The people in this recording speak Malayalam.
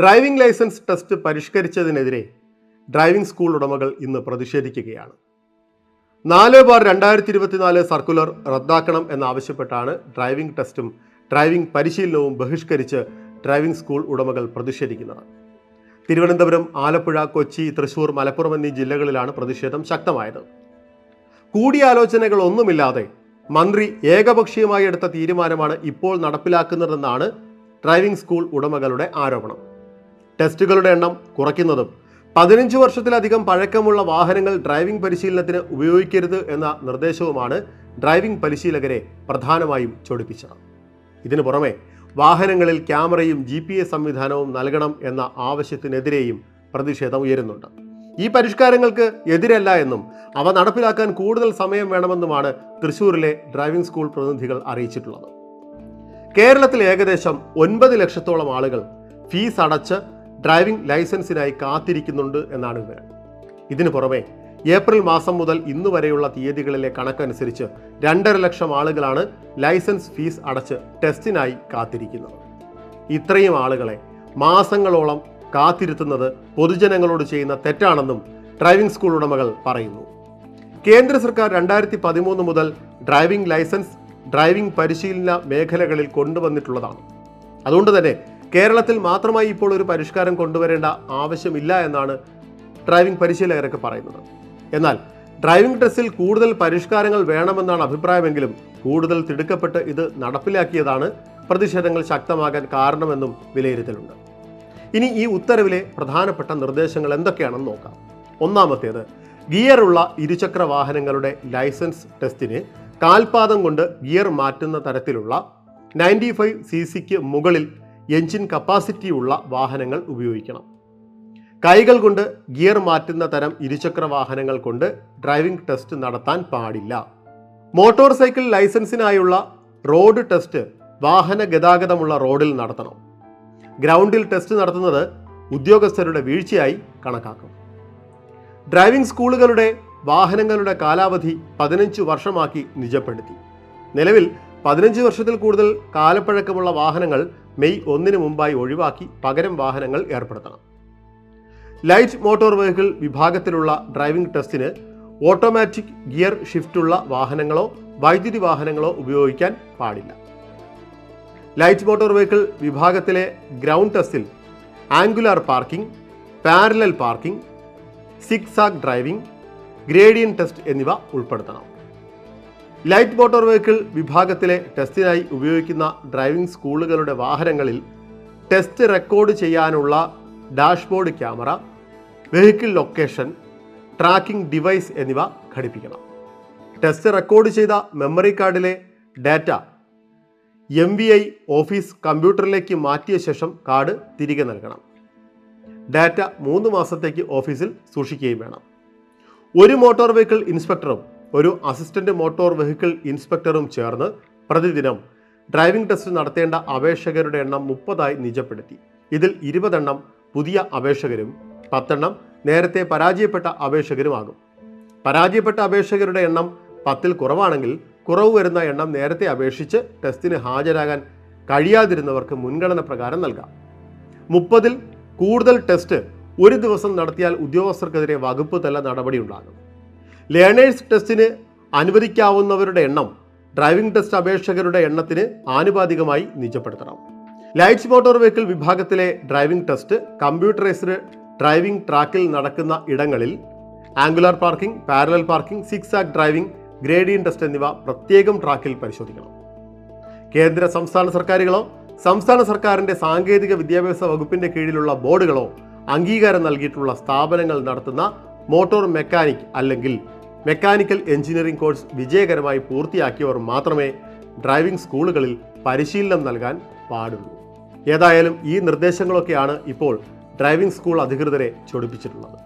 ഡ്രൈവിംഗ് ലൈസൻസ് ടെസ്റ്റ് പരിഷ്കരിച്ചതിനെതിരെ ഡ്രൈവിംഗ് സ്കൂൾ ഉടമകൾ ഇന്ന് പ്രതിഷേധിക്കുകയാണ്. നാല് ബാർ രണ്ടായിരത്തി ഇരുപത്തിനാല് സർക്കുലർ റദ്ദാക്കണം എന്നാവശ്യപ്പെട്ടാണ് ഡ്രൈവിംഗ് ടെസ്റ്റും ഡ്രൈവിംഗ് പരിശീലനവും ബഹിഷ്കരിച്ച് ഡ്രൈവിംഗ് സ്കൂൾ ഉടമകൾ പ്രതിഷേധിക്കുന്നത്. തിരുവനന്തപുരം ആലപ്പുഴ കൊച്ചി തൃശൂർ മലപ്പുറം എന്നീ ജില്ലകളിലാണ് പ്രതിഷേധം ശക്തമായത്. കൂടിയാലോചനകൾ ഒന്നുമില്ലാതെ മന്ത്രി ഏകപക്ഷീയമായി എടുത്ത തീരുമാനമാണ് ഇപ്പോൾ നടപ്പിലാക്കുന്നതെന്നാണ് ഡ്രൈവിംഗ് സ്കൂൾ ഉടമകളുടെ ആരോപണം. ടെസ്റ്റുകളുടെ എണ്ണം കുറയ്ക്കുന്നതും പതിനഞ്ച് വർഷത്തിലധികം പഴക്കമുള്ള വാഹനങ്ങൾ ഡ്രൈവിംഗ് പരിശീലനത്തിന് ഉപയോഗിക്കരുത് എന്ന നിർദ്ദേശവുമാണ് ഡ്രൈവിംഗ് പരിശീലകരെ പ്രധാനമായും ചൊടിപ്പിച്ചത്. ഇതിനു പുറമെ വാഹനങ്ങളിൽ ക്യാമറയും ജി പി എസ് സംവിധാനവും നൽകണം എന്ന ആവശ്യത്തിനെതിരെയും പ്രതിഷേധം ഉയരുന്നുണ്ട്. ഈ പരിഷ്കാരങ്ങൾക്ക് എതിരല്ല എന്നും അവ നടപ്പിലാക്കാൻ കൂടുതൽ സമയം വേണമെന്നുമാണ് തൃശൂരിലെ ഡ്രൈവിംഗ് സ്കൂൾ പ്രതിനിധികൾ അറിയിച്ചിട്ടുള്ളത്. കേരളത്തിൽ ഏകദേശം ഒൻപത് ലക്ഷത്തോളം ആളുകൾ ഫീസ് അടച്ച് ഡ്രൈവിംഗ് ലൈസൻസിനായി കാത്തിരിക്കുന്നുണ്ട് എന്നാണ് വിവരം. ഇതിനു പുറമെ ഏപ്രിൽ മാസം മുതൽ ഇന്നു വരെയുള്ള തീയതികളിലെ കണക്കനുസരിച്ച് രണ്ടര ലക്ഷം ആളുകളാണ് ലൈസൻസ് ഫീസ് അടച്ച് ടെസ്റ്റിനായി കാത്തിരിക്കുന്നത്. ഇത്രയും ആളുകളെ മാസങ്ങളോളം കാത്തിരുത്തുന്നത് പൊതുജനങ്ങളോട് ചെയ്യുന്ന തെറ്റാണെന്നും ഡ്രൈവിംഗ് സ്കൂൾ ഉടമകൾ പറയുന്നു. കേന്ദ്ര സർക്കാർ രണ്ടായിരത്തി പതിമൂന്ന് മുതൽ ഡ്രൈവിംഗ് ലൈസൻസ് ഡ്രൈവിംഗ് പരിശീലന മേഖലകളിൽ കൊണ്ടുവന്നിട്ടുള്ളതാണ്. അതുകൊണ്ട് തന്നെ കേരളത്തിൽ മാത്രമായി ഇപ്പോൾ ഒരു പരിഷ്കാരം കൊണ്ടുവരേണ്ട ആവശ്യമില്ല എന്നാണ് ഡ്രൈവിംഗ് പരിശീലകരൊക്കെ പറയുന്നത്. എന്നാൽ ഡ്രൈവിംഗ് ടെസ്റ്റിൽ കൂടുതൽ പരിഷ്കാരങ്ങൾ വേണമെന്നാണ് അഭിപ്രായമെങ്കിലും കൂടുതൽ തിടുക്കപ്പെട്ട് ഇത് നടപ്പിലാക്കിയതാണ് പ്രതിഷേധങ്ങൾ ശക്തമാകാൻ കാരണമെന്നും വിലയിരുത്തലുണ്ട്. ഇനി ഈ ഉത്തരവിലെ പ്രധാനപ്പെട്ട നിർദ്ദേശങ്ങൾ എന്തൊക്കെയാണെന്ന് നോക്കാം. ഒന്നാമത്തേത് ഗിയറുള്ള ഇരുചക്ര വാഹനങ്ങളുടെ ലൈസൻസ് ടെസ്റ്റിന് കാൽപാദം കൊണ്ട് ഗിയർ മാറ്റുന്ന തരത്തിലുള്ള നയന്റി ഫൈവ് സി സിക്ക് മുകളിൽ എഞ്ചിൻ കപ്പാസിറ്റി ഉള്ള വാഹനങ്ങൾ ഉപയോഗിക്കണം. കൈകൾ കൊണ്ട് ഗിയർ മാറ്റുന്ന തരം ഇരുചക്ര വാഹനങ്ങൾ കൊണ്ട് ഡ്രൈവിംഗ് ടെസ്റ്റ് നടത്താൻ പാടില്ല. മോട്ടോർ സൈക്കിൾ ലൈസൻസിനായുള്ള റോഡ് ടെസ്റ്റ് വാഹന ഗതാഗതമുള്ള റോഡിൽ നടത്തണം. ഗ്രൗണ്ടിൽ ടെസ്റ്റ് നടത്തുന്നത് ഉദ്യോഗസ്ഥരുടെ വീഴ്ചയായി കണക്കാക്കും. ഡ്രൈവിംഗ് സ്കൂളുകളുടെ വാഹനങ്ങളുടെ കാലാവധി പതിനഞ്ച് വർഷമാക്കി നിജപ്പെടുത്തി. നിലവിൽ പതിനഞ്ച് വർഷത്തിൽ കൂടുതൽ കാലപ്പഴക്കമുള്ള വാഹനങ്ങൾ മെയ് ഒന്നിന് മുമ്പായി ഒഴിവാക്കി പകരം വാഹനങ്ങൾ ഏർപ്പെടുത്തണം. ലൈറ്റ് മോട്ടോർ വെഹിക്കിൾ വിഭാഗത്തിലുള്ള ഡ്രൈവിംഗ് ടെസ്റ്റിന് ഓട്ടോമാറ്റിക് ഗിയർ ഷിഫ്റ്റുള്ള വാഹനങ്ങളോ വൈദ്യുതി വാഹനങ്ങളോ ഉപയോഗിക്കാൻ പാടില്ല. ലൈറ്റ് മോട്ടോർ വെഹിക്കിൾ വിഭാഗത്തിലെ ഗ്രൗണ്ട് ടെസ്റ്റിൽ angular parking parallel parking zigzag driving gradient test എന്നിവ ഉൾപ്പെടുത്തണം. ലൈറ്റ് മോട്ടോർ വെഹിക്കിൾ വിഭാഗത്തിലെ ടെസ്റ്റിനായി ഉപയോഗിക്കുന്ന ഡ്രൈവിംഗ് സ്കൂളുകളുടെ വാഹനങ്ങളിൽ ടെസ്റ്റ് റെക്കോർഡ് ചെയ്യാനുള്ള dashboard camera vehicle location tracking device എന്നിവ ഘടിപ്പിക്കണം. ടെസ്റ്റ് റെക്കോർഡ് ചെയ്ത മെമ്മറി കാർഡിലെ data M V I office കമ്പ്യൂട്ടറിലേക്ക് മാറ്റിയ ശേഷം കാർഡ് തിരികെ നൽകണം. ഡാറ്റ മൂന്ന് മാസത്തേക്ക് ഓഫീസിൽ സൂക്ഷിക്കുകയും വേണം. ഒരു മോട്ടോർ വെഹിക്കിൾ ഇൻസ്പെക്ടറും ഒരു അസിസ്റ്റന്റ് മോട്ടോർ വെഹിക്കിൾ ഇൻസ്പെക്ടറും ചേർന്ന് പ്രതിദിനം ഡ്രൈവിംഗ് ടെസ്റ്റ് നടത്തേണ്ട അപേക്ഷകരുടെ എണ്ണം മുപ്പതായി നിജപ്പെടുത്തി. ഇതിൽ ഇരുപതെണ്ണം പുതിയ അപേക്ഷകരും പത്തെണ്ണം നേരത്തെ പരാജയപ്പെട്ട അപേക്ഷകരുമാകും. പരാജയപ്പെട്ട അപേക്ഷകരുടെ എണ്ണം പത്തിൽ കുറവാണെങ്കിൽ കുറവ് വരുന്ന എണ്ണം നേരത്തെ അപേക്ഷിച്ച് ടെസ്റ്റിന് ഹാജരാകാൻ കഴിയാതിരുന്നവർക്ക് മുൻഗണന പ്രകാരം നൽകാം. മുപ്പതിൽ കൂടുതൽ ടെസ്റ്റ് ഒരു ദിവസം നടത്തിയാൽ ഉദ്യോഗസ്ഥർക്കെതിരെ വകുപ്പ് തല നടപടിയുണ്ടാകും. ലേണേഴ്സ് ടെസ്റ്റിന് അനുവദിക്കാവുന്നവരുടെ എണ്ണം ഡ്രൈവിംഗ് ടെസ്റ്റ് അപേക്ഷകരുടെ എണ്ണത്തിന് ആനുപാതികമായി നിജപ്പെടുത്തണം. ലൈറ്റ്സ് മോട്ടോർ വെഹിക്കിൾ വിഭാഗത്തിലെ ഡ്രൈവിംഗ് ടെസ്റ്റ് കമ്പ്യൂട്ടറൈസ്ഡ് ഡ്രൈവിംഗ് ട്രാക്കിൽ നടക്കുന്ന ഇടങ്ങളിൽ angular parking parallel parking zigzag driving gradient test എന്നിവ പ്രത്യേകം ട്രാക്കിൽ പരിശോധിക്കണം. കേന്ദ്ര സംസ്ഥാന സർക്കാരുകളോ സംസ്ഥാന സർക്കാരിന്റെ സാങ്കേതിക വിദ്യാഭ്യാസ വകുപ്പിന്റെ കീഴിലുള്ള ബോർഡുകളോ അംഗീകാരം നൽകിയിട്ടുള്ള സ്ഥാപനങ്ങൾ നടത്തുന്ന മോട്ടോർ മെക്കാനിക് അല്ലെങ്കിൽ മെക്കാനിക്കൽ എഞ്ചിനീയറിംഗ് കോഴ്സ് വിജയകരമായി പൂർത്തിയാക്കിയവർ മാത്രമേ ഡ്രൈവിംഗ് സ്കൂളുകളിൽ പരിശീലനം നൽകാൻ പാടുള്ളൂ. ഏതായാലും ഈ നിർദ്ദേശങ്ങളൊക്കെയാണ് ഇപ്പോൾ ഡ്രൈവിംഗ് സ്കൂൾ അധികൃതരെ ചൊടിപ്പിച്ചിട്ടുള്ളത്.